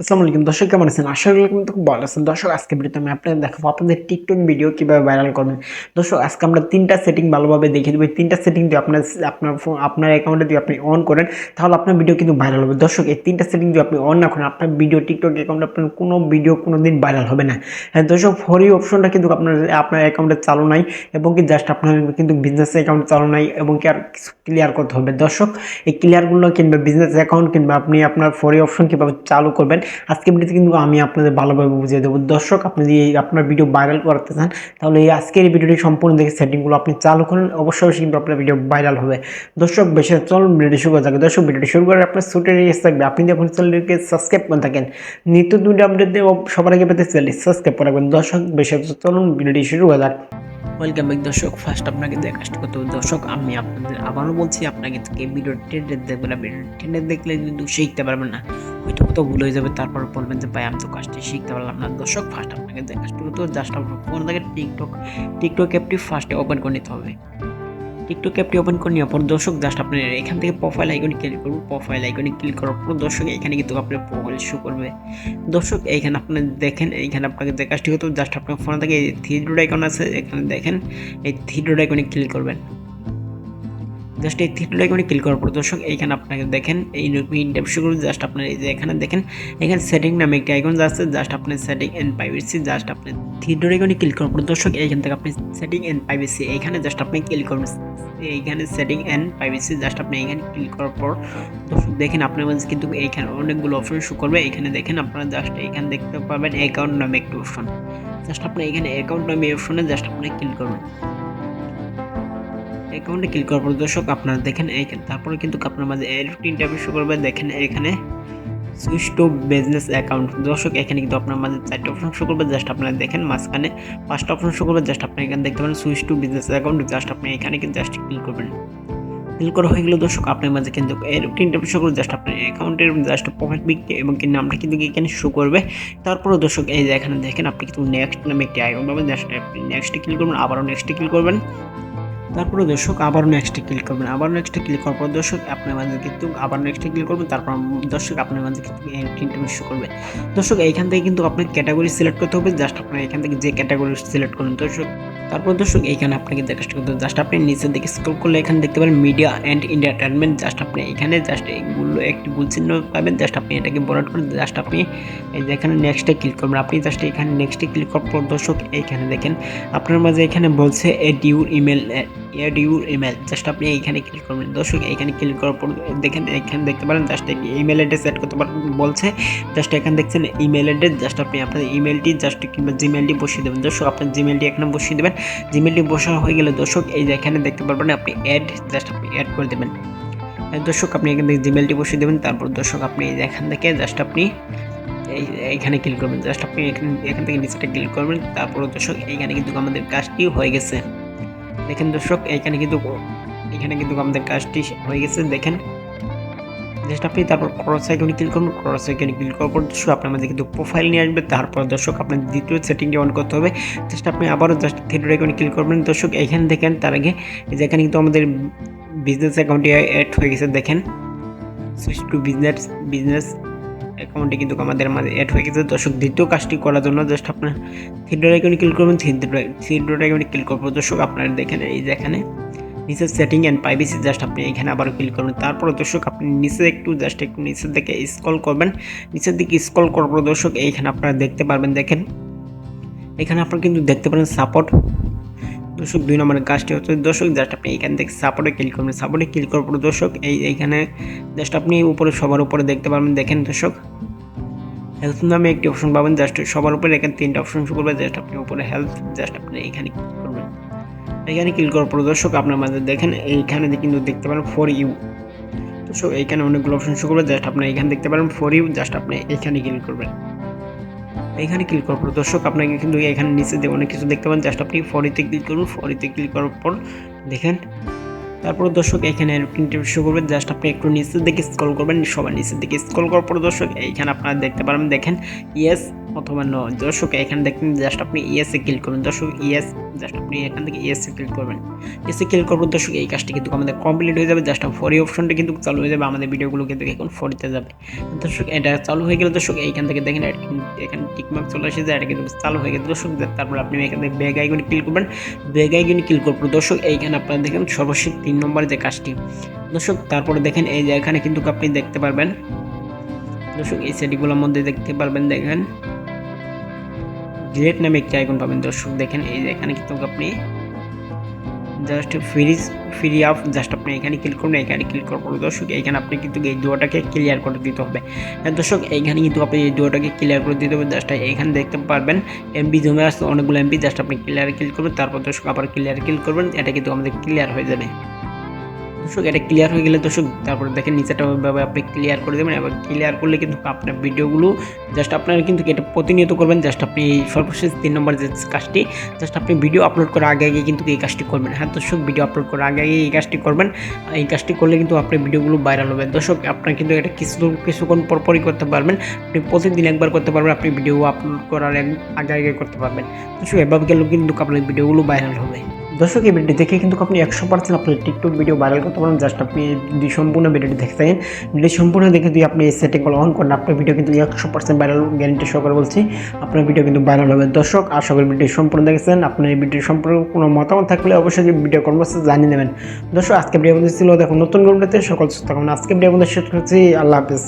আসসালামু আলাইকুম। দর্শক কেমন আছেন? আশা করি কিন্তু খুব ভালো আছেন। দর্শক, আজকে ভিডিওতে আমি আপনাদের দেখাবো আপনাদের টিকটক ভিডিও কীভাবে ভাইরাল করবেন। দর্শক, আজকে আমরা তিনটা সেটিং ভালোভাবে দেখিয়ে দেবো তিনটা সেটিং যদি আপনার আপনার ফোন আপনার অ্যাকাউন্টে যদি আপনি অন করেন, তাহলে আপনার ভিডিও কিন্তু ভাইরাল হবে। দর্শক, এই তিনটা সেটিং যদি আপনি অন না করেন, আপনার ভিডিও টিকটক অ্যাকাউন্টে আপনার কোনো ভিডিও কোনো দিন ভাইরাল হবে না। হ্যাঁ দর্শক ফরি অপশনটা কিন্তু আপনার আপনার অ্যাকাউন্টে চালু নাই, এবং কি জাস্ট আপনার কিন্তু বিজনেস অ্যাকাউন্ট চালু নাই, এবং কি আর ক্লিয়ার করতে হবে। দর্শক, এই ক্লিয়ারগুলো কিংবা বিজনেস অ্যাকাউন্ট কিংবা আপনি আপনার ফরি অপশন কীভাবে চালু করবেন আজকে ভিডিওতে কিন্তু আমি আপনাদের ভালোভাবে বুঝিয়ে দেবো। দর্শক, আপনি যদি আপনার ভিডিও ভাইরাল করাতে চান, তাহলে এই আজকের এই ভিডিওটি সম্পূর্ণ দেখে সেটিংগুলো আপনি চালু করেন। অবশ্যই কিন্তু আপনার ভিডিও ভাইরাল হবে। দর্শক, বেশি চলুন ভিডিওটি শুরু করা যাক। দর্শক ভিডিওটি শুরু করে আপনার সুটের ইয়ে থাকবে। আপনি যখন চ্যানেলটিকে সাবস্ক্রাইব করে থাকেন, নিত্য দুটি আপডেট সবার আগে পেতে চ্যানেলটি সাবস্ক্রাইব করে রাখবেন। দর্শক, বেশি চলুন ভিডিওটি শুরু করা যাক। ওয়েলকাম ব্যাক দর্শক। ফার্স্ট আপনাকে দেখা কাজটা করতে হবে। দর্শক, আমি আপনাদের আবারও বলছি, আপনাকে ভিডিও টেন্ডে দেখবেন না। ভিডিও টেন্ডে দেখলে কিন্তু শিখতে পারবেন না। হয়তো কোথাও ভুল হয়ে যাবে, তারপর বলবেন যে, ভাই, আমি তো কাজটি শিখতে পারলাম না। দর্শক ফার্স্ট আপনাকে দেখা কাজটা করতে হবে। জাস্ট আপনার ফোন থেকে টিকটক টিকটক অ্যাপটি ফার্স্টে ওপেন করে নিতে হবে। টিকটক অ্যাপটি ওপেন করে নেওয়ার পর দর্শক জাস্ট আপনার এখান থেকে প্রোফাইল আইকনে ক্লিক করব প্রোফাইল আইকনে ক্লিক করার পর দর্শক এখানে কিন্তু আপনার প্রোফাইল শো করবে। দর্শক, এখানে আপনি দেখেন, এখানে আপনাকে যে কাজটি হতো জাস্ট আপনার ফোনে থেকে থ্রি ডট আইকন আছে, এখানে দেখেন, এই থ্রি ডট আইকনে ক্লিক করবেন। জাস্ট এই থ্রি আইকনে ক্লিক করার পর দর্শক, এইখানে আপনাকে দেখেন, এই ইন্টারভিউ শুরু জাস্ট আপনার এই যে এখানে দেখেন, এখানে সেটিং নামে একটি আইকন আছে জাস্ট আপনার সেটিং এন্ড প্রাইভেসি জাস্ট আপনি থ্রি আইকনে ক্লিক করার পর দর্শক, এইখান থেকে আপনি সেটিং এন্ড প্রাইভেসি এখানে জাস্ট আপনি ক্লিক করবেন এইখানে সেটিং অ্যান্ড প্রাইভেসি জাস্ট আপনি এখানে ক্লিক করার পর দর্শক, দেখেন আপনার মাঝে কিন্তু এইখানে অনেকগুলো অপশন শো করবে। এখানে দেখেন আপনারা জাস্ট এখানে দেখতে পাবেন অ্যাকাউন্ট নামে একটি অপশন জাস্ট আপনি এখানে অ্যাকাউন্ট নামে অপশনে জাস্ট আপনি ক্লিক করবেন অ্যাকাউন্টে ক্লিক করার পর দর্শক আপনারা দেখেন এইখানে তারপরে কিন্তু আপনার মাঝে এরকম ইন্টারভিউ শো করবে দেখেন এখানে সুইচ টু বিজনেস অ্যাকাউন্ট দর্শক, এখানে কিন্তু আপনার মাঝে চারটে অপশন শো করবে জাস্ট আপনারা দেখেন মাঝখানে পাঁচটা অপশন শো করবে জাস্ট আপনি এখানে দেখতে পারেন switch to business account just আপনি এখানে কিন্তু জাস্ট ক্লিক করবেন। ক্লিক করা হয়ে গেল দর্শক, আপনার মাঝে কিন্তু এরকম ইন্টারভিউ শো করবে জাস্ট আপনার অ্যাকাউন্টের জাস্ট প্রোফাইল পিক এবং কি নামটা কিন্তু এখানে শো করবে। তারপরে দর্শক, এই যে এখানে দেখেন, আপনি কিন্তু নেক্সট নামে একটি আইকন পাবেন। জাস্ট আপনি নেক্সটে ক্লিক করবেন, আবারও নেক্সটে ক্লিক করবেন। তারপরে দর্শক আবার নেক্সটে ক্লিক করবেন। আবার নেক্সটে ক্লিক করার পর দর্শক আপনার মাঝে কিন্তু আবার নেক্সটে ক্লিক করবেন, তারপর দর্শক আপনার মাঝে কিন্তু শো করবে। দর্শক, এইখান থেকে কিন্তু আপনার ক্যাটাগরি সিলেক্ট করতে হবে জাস্ট আপনার এখান থেকে যে ক্যাটাগরি সিলেক্ট করুন দর্শক, তারপর দর্শক এইখানে আপনাকে দেখা করতে হবে জাস্ট আপনি নিচের দিকে স্ক্রল করলে এখানে দেখতে পারেন মিডিয়া অ্যান্ড এন্টারটেনমেন্ট জাস্ট আপনি এখানে জাস্ট এইগুলো একটি ভুল চিহ্ন পাবেন জাস্ট আপনি এটাকে বরাট করে জাস্ট আপনি এখানে নেক্সটে ক্লিক করবেন। আপনি জাস্ট এখানে নেক্সটে ক্লিক করার পর দর্শক এইখানে দেখেন, আপনার মাঝে এখানে বলছে add your email add your email just আপনি এইখানে ক্লিক করবেন। দর্শক, এইখানে ক্লিক করার পর দেখেন এখানে দেখতে পারেন জাস্ট ইমেল অ্যাড্রেস অ্যাড করতে পারেন বলছে। জাস্ট এখানে দেখছেন ইমেল অ্যাড্রেস জাস্ট আপনি আপনার ইমেলটি জাস্ট কিংবা জিমেলটি বসিয়ে দেবেন। দর্শক, আপনার জিমেলটি এখানে বসিয়ে দেবেন। জিমেলটি বসা হয়ে গেলে দর্শক, এই এখানে দেখতে পারবেন, আপনি অ্যাড জাস্ট আপনি অ্যাড করে দেবেন। দর্শক, আপনি এখান থেকে জিমেলটি বসিয়ে দেবেন। তারপর দর্শক, আপনি এই এখান থেকে জাস্ট আপনি এই, এইখানে ক্লিক করবেন। জাস্ট আপনি এখান এখান থেকে নিচেটা ক্লিক করবেন। তারপর দর্শক, এইখানে কিন্তু আমাদের কাজটি হয়ে গেছে। দেখেন দর্শক, এইখানে কিন্তু এখানে কিন্তু আমাদের কাজটি হয়ে গেছে। দেখেন জাস্ট আপনি তারপর ক্রস আইকনে ক্লিক করুন। ক্রস আইকনে ক্লিক করার পর দর্শক, আপনার মধ্যে কিন্তু প্রোফাইল নিয়ে আসবে। তারপর দর্শক, আপনার দ্বিতীয় সেটিংটি অন করতে হবে। জাস্ট আপনি আবারও জাস্ট থ্রি আইকনে ক্লিক করবেন। দর্শক এখানে দেখেন, তার আগে এই যে এখানে কিন্তু আমাদের বিজনেস অ্যাকাউন্টটি অ্যাড হয়ে গেছে। দেখেন সুইচ টু বিজনেস বিজনেস অ্যাকাউন্টে কিন্তু আমাদের মাঝে অ্যাড হয়ে গেছে। দর্শক, দ্বিতীয় কাজটি করার জন্য জাস্ট আপনার ডট আইকনে ক্লিক করবেন। ডট আইকনে ক্লিক করব। দর্শক, আপনারা দেখেন এই যে এখানে নিচের সেটিং অ্যান্ড প্রাইভেসি জাস্ট আপনি এখানে আবার ক্লিক করবেন তারপর দর্শক, আপনি নিচে একটু জাস্ট একটু নিচের দিকে স্ক্রল করবেন। নিচের দিকে স্ক্রল করার পর দর্শক, এইখানে আপনারা দেখতে পারবেন, দেখেন। এখানে আপনারা কিন্তু দেখতে পারেন সাপোর্ট দর্শক, দুই নম্বরের কাজটি হচ্ছে দর্শক, জাস্ট আপনি এখান থেকে সাপোর্টে ক্লিক করবেন। সাপোর্টে ক্লিক করার পর দর্শক, এই এইখানে জাস্ট আপনি উপরে, সবার উপরে দেখতে পারবেন। দেখেন দর্শক হেলথ নামে একটি অপশন পাবেন। জাস্ট সবার উপরে এখানে তিনটা অপশন শুরু করবে। জাস্ট আপনি উপরে হেলথ জাস্ট আপনি এখানে ক্লিক করবেন। এখানে ক্লিক করার পর দর্শক, আপনার মাঝে দেখেন, এইখানে কিন্তু দেখতে পারেন ফর ইউ দর্শক, এইখানে অনেকগুলো অপশন শুরু করবে। জাস্ট আপনি এখানে দেখতে পারেন ফর ইউ জাস্ট আপনি এখানে ক্লিক করবেন। এখানে ক্লিক করার পর দর্শক, আপনাকে কিন্তু এখানে নিচে দিয়ে অনেক কিছু দেখতে পাবেন জাস্ট আপনি ফরিতে ক্লিক করুন। ফরিতে ক্লিক করার পর দেখেন। তারপর দর্শক, এখানে প্রিন্টার শো করবে জাস্ট আপনি একটু নিচের দিকে স্ক্রল করবেন। সবার নিচের দিকে স্ক্রল করার পর দর্শক, এইখানে আপনারা দেখতে পারবেন দেখেন ইয়েস অথবা ন, দর্শক, এখানে দেখবেন জাস্ট আপনি ইএসএ ক্লিক করবেন। দর্শক ইএস জাস্ট আপনি এখান থেকে ইএসএ ক্লিক করবেন। ইএসএ ক্লিক করবেন দর্শক, এই কাজটি কিন্তু আমাদের কমপ্লিট হয়ে যাবে। জাস্ট ফরি অপশনটা কিন্তু চালু হয়ে যাবে, আমাদের ভিডিওগুলো কিন্তু এখন ফরিতে যাবে। দর্শক, এটা চালু হয়ে গেলে, দর্শক, এইখান থেকে দেখেন এখানে টিকমার্ক চলে আসে যায় এটা কিন্তু চালু হয়ে গেছে দর্শক তারপর আপনি এখান থেকে ব্যাগ আইকনে ক্লিক করবেন। ব্যাগ আইকনে ক্লিক করবেন দর্শক, এইখানে আপনারা দেখেন, সর্বশেষ তিন নম্বরে যে কাজটি। দর্শক, তারপরে দেখেন, এই যে এখানে কিন্তু আপনি দেখতে পারবেন, দর্শক, এই সেটিগুলোর মধ্যে দেখতে পারবেন, দেখেন। ডিলেট নামে একটি আইকন পাবেন। দর্শক, দেখেন, এই যে এখানে কিন্তু আপনি just free free off just আপনি এখানে ক্লিক করবেন এখানে ক্লিক করার পর দর্শক, এখানে আপনি কিন্তু এই দুটোটাকে ক্লিয়ার করে দিতে হবে। হ্যাঁ দর্শক এইখানে কিন্তু আপনি এই দুটোটাকে ক্লিয়ার করে দিতে হবে। জাস্ট এখানে দেখতে পারবেন এমবি জমে আসছে অনেকগুলো এমবি জাস্ট আপনি ক্লিয়ার ক্লিক করবেন তারপর দর্শক আবার ক্লিয়ার ক্লিক করবেন, এটা কিন্তু আমাদের ক্লিয়ার হয়ে যাবে। দর্শক, এটা ক্লিয়ার হয়ে গেলে দর্শক, তারপরে দেখেন নিচেটা ওইভাবে আপনি ক্লিয়ার করে দেবেন এবং ক্লিয়ার করলে কিন্তু আপনার ভিডিওগুলো জাস্ট আপনারা কিন্তু এটা প্রতিনিয়ত করবেন জাস্ট আপনি সর্বশেষ তিন নম্বর যে কাজটি জাস্ট আপনি ভিডিও আপলোড করার আগে আগে কিন্তু এই কাজটি করবেন। হ্যাঁ দর্শক ভিডিও আপলোড করার আগে আগে এই কাজটি করবেন, এই কাজটি করলে কিন্তু আপনার ভিডিওগুলো ভাইরাল হবে। দর্শক, আপনার কিন্তু এটা কিছু কিছুক্ষণ পরপরই করতে পারবেন, আপনি প্রতিদিন একবার করতে পারবেন, আপনি ভিডিও আপলোড করার আগে আগে করতে পারবেন। দর্শক, এভাবে গেলেও কিন্তু আপনার ভিডিওগুলো ভাইরাল হবে। দর্শক, এই ভিডিও দেখে কিন্তু আপনি একশো পার্সেন্ট আপনার টিকটক ভিডিও ভাইরাল করতে পারেন। জাস্ট আপনি যদি সম্পূর্ণ ভিডিওটি দেখতে থাকেন ভিডিও সম্পূর্ণ দেখে যদি আপনি এই সেটিংগুলো অন করেন, আপনার ভিডিও কিন্তু একশো পার্সেন্ট ভাইরাল গ্যারেন্টি সহকারে বলছি, আপনার ভিডিও কিন্তু ভাইরাল হবে। দর্শক, আশা করি ভিডিও সম্পূর্ণ দেখেছেন। আপনার এই ভিডিও সম্পর্কে কোনো মতামত থাকলে অবশ্যই ভিডিও কর্মসূচি জানিয়ে দেবেন দর্শক আজকে ভিডিও বন্ধু ছিল। দেখুন, নতুন ভিডিওতে সকল সুস্থ আজকে ভিডিও বন্ধু শেষ করছি। আল্লাহ হাফিজ।